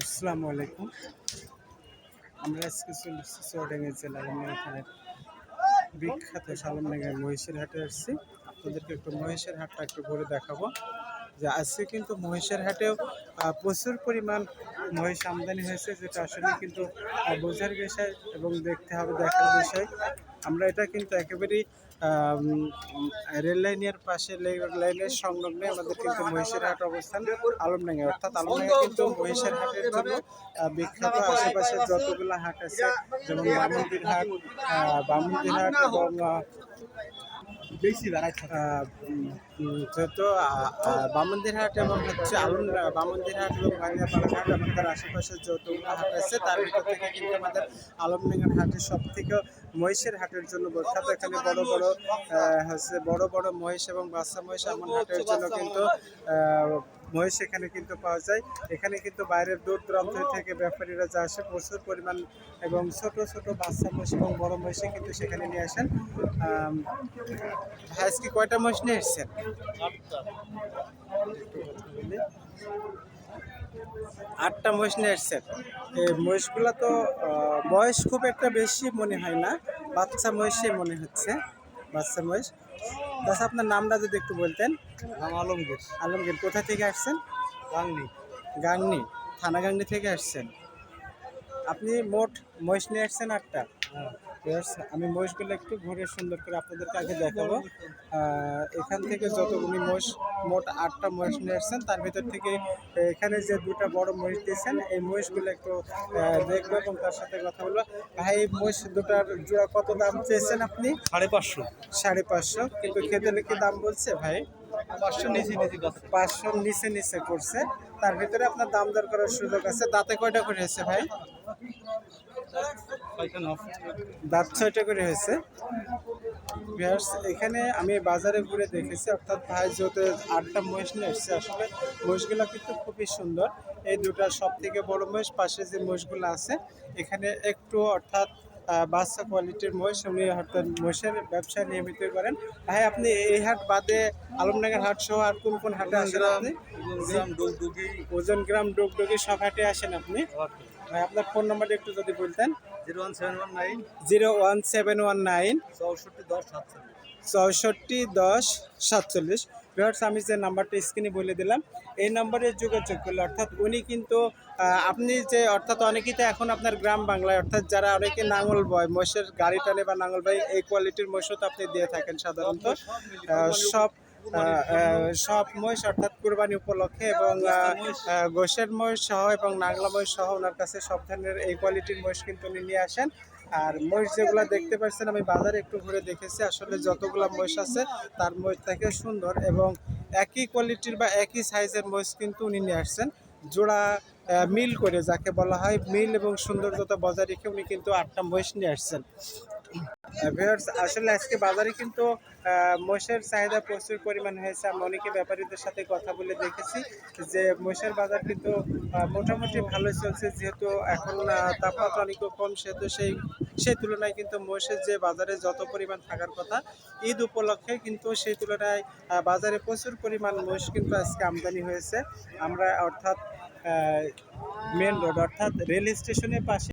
আসসালামু আলাইকুম। আমরা আজকে চলে এসেছি চুয়াডাঙ্গা জেলার এখানে বিখ্যাত সালামডাঙ্গা মহিষের হাটে আসছি। আপনাদেরকে একটু মহিষের হাটটা একটু ঘুরে দেখাবো। যে আজকে কিন্তু মহিষের হাটেও প্রচুর পরিমাণ মহিষ আমদানি হয়েছে যেটা আসলে কিন্তু বোঝার বিষয় এবং দেখতে হবে দেখার বিষয়। আমরা এটা কিন্তু একেবারেই আম, রেল লাইনের পাশে লাইনের সংলগ্নে আমাদের কিন্তু মহিষের হাট অবস্থান আলমডাঙ্গা। অর্থাৎ আলমডাঙ্গা কিন্তু মহিষের হাটের জন্য বিখ্যাত আশেপাশে যতগুলো হাট আছে যেমন বামন্দির হাট বামন্দির হাট এবং যেহেতু বামন্দির হাট এবং হচ্ছে আলম বামন্দির হাট এবং বানিয়াপাড়া হাট আমাদের আশেপাশে যতগুলো হাট আছে, তার ভিতর থেকে কিন্তু আমাদের আলমডাঙ্গার হাটের সব থেকে মহিষের হাটের জন্য বিখ্যাত। এখানে বড় বড় হচ্ছে বড় বড় মহিষ এবং বাচ্চা মহিষ এমন হাটের জন্য কিন্তু মহিষ এখানে কিন্তু পাওয়া যায়। এখানে কিন্তু বাইরের দূর দূরান্ত থেকে ব্যাপারীরা যা আসে প্রচুর পরিমাণ এবং ছোট ছোট বাচ্চা মহিষ এবং বড় মহিষে কিন্তু সেখানে নিয়ে আসেন। আম, ভাই আজকে কয়টা মহিষ নিয়ে এসছেন? আটটা মহিষ নিয়ে এসছেন। এই মহিষগুলো তো বয়স খুব একটা বেশি মনে হয় না। বাচ্চা মহিষই মনে হচ্ছে। বাচ্চা বয়স। দাদা আপনার নামটা যদি একটু বলতেন। নাম আলমগীর। আলমগীর কোথা থেকে আসছেন? গাংনি। গাংনি থানা গাংনি থেকে আসছেন। আপনি মোট মহিষ নিয়ে আসছেন আটটা। Yes, আমি মহিষগুলো একটু ঘুরে সুন্দর করে আপনাদেরকে আগে দেখাবো। এখান থেকে যতগুলি মহিষ মোট আটটা মহিষ নিয়ে আসছেন তার ভিতর থেকে এখানে যে দুটা বড় মহিষ দিয়েছেন এই মহিষগুলো একটু দেখব এবং তার সাথে কথা বলব। ভাই এই মহিষ দুটার জোড়া কত দাম চেয়েছেন আপনি? সাড়ে পাঁচশো। সাড়ে পাঁচশো। কিন্তু খেতে কি দাম বলছে ভাই? পাঁচশো নিচে নিচে নিচে নিচে করছে। তার ভিতরে আপনার দাম দর করার সুযোগ আছে। দাঁতে কয়টা করে হয়েছে ভাই? দাঁত ছয়টা করে হয়েছে। এখানে আমি বাজারে ঘুরে দেখেছি, অর্থাৎ ভাই যেহেতু আটটা মহিষ নিয়ে এসছে, আসলে মহিষগুলো কিন্তু খুবই সুন্দর। এই দুটা সব থেকে বড় মহিষ, পাশে যে মহিষগুলো আছে, এখানে একটু অর্থাৎ বাচ্চা কোয়ালিটির মহিষ উনি অর্থাৎ মহিষের ব্যবসা নিয়মিত করেন। ভাই আপনি এই হাট বাদে আলমনগর হাট সহ আর কোন কোন হাটে আসেন আপনি? ওজন গ্রাম ডুগডুগি। সব হাটে আসেন আপনি? ভাই আপনার ফোন নাম্বারটা একটু যদি বলতেন। Zero one seven one nine. Zero one seven one nine. চৌষট্টি দশ সাতচল্লিশ। চৌষট্টি দশ সাতচল্লিশ। ভিউয়ার্স আমি যে নাম্বারটা স্ক্রিনে বলে দিলাম এই নম্বরে যোগাযোগ করলে অর্থাৎ উনি কিন্তু আপনি যে অর্থাৎ অনেকেই তো এখন আপনার গ্রাম বাংলায় অর্থাৎ যারা অনেকে নাঙল বয় মোষের গাড়ি টানে বা নাঙল বয় এই কোয়ালিটির মোষও তো আপনি দিয়ে থাকেন সাধারণত। সব সব মহিষ অর্থাৎ কুরবানি উপলক্ষে এবং গোসের মহিষ। সহ এবং নাংলা মহিষ সহ ওনার কাছে সব ধরনের এই কোয়ালিটির মহিষ কিন্তু উনি নিয়ে আসেন। আর মহিষ যেগুলো দেখতে পাচ্ছেন, আমি বাজারে একটু ঘুরে দেখেছি। আসলে যতগুলো মহিষ আছে, তার মহিষ থেকে সুন্দর এবং একই কোয়ালিটির বা একই সাইজের মহিষ কিন্তু উনি নিয়ে আসছেন। জোড়া মিল করে যাকে বলা হয় মিল এবং সৌন্দর্যতা বজায় রেখে উনি কিন্তু আটটা মহিষ নিয়ে আসছেন। আসলে আজকে বাজারে কিন্তু মহিষের চাহিদা প্রচুর পরিমাণ হয়েছে। আমি অনেকে ব্যাপারীদের সাথে কথা বলে দেখেছি যে মহিষের বাজার কিন্তু মোটামুটি ভালো চলছে। যেহেতু এখন তাপমাত্রা অনেক কম, সেহেতু সেই সেই তুলনায় কিন্তু মোষের যে বাজারে যত পরিমাণ থাকার কথা, ঈদ উপলক্ষে কিন্তু সেই তুলনায় বাজারে প্রচুর পরিমাণ মোষ কিন্তু আজকে আমদানি হয়েছে। আমরা অর্থাৎ মেন রোড অর্থাৎ রেল স্টেশনের পাশে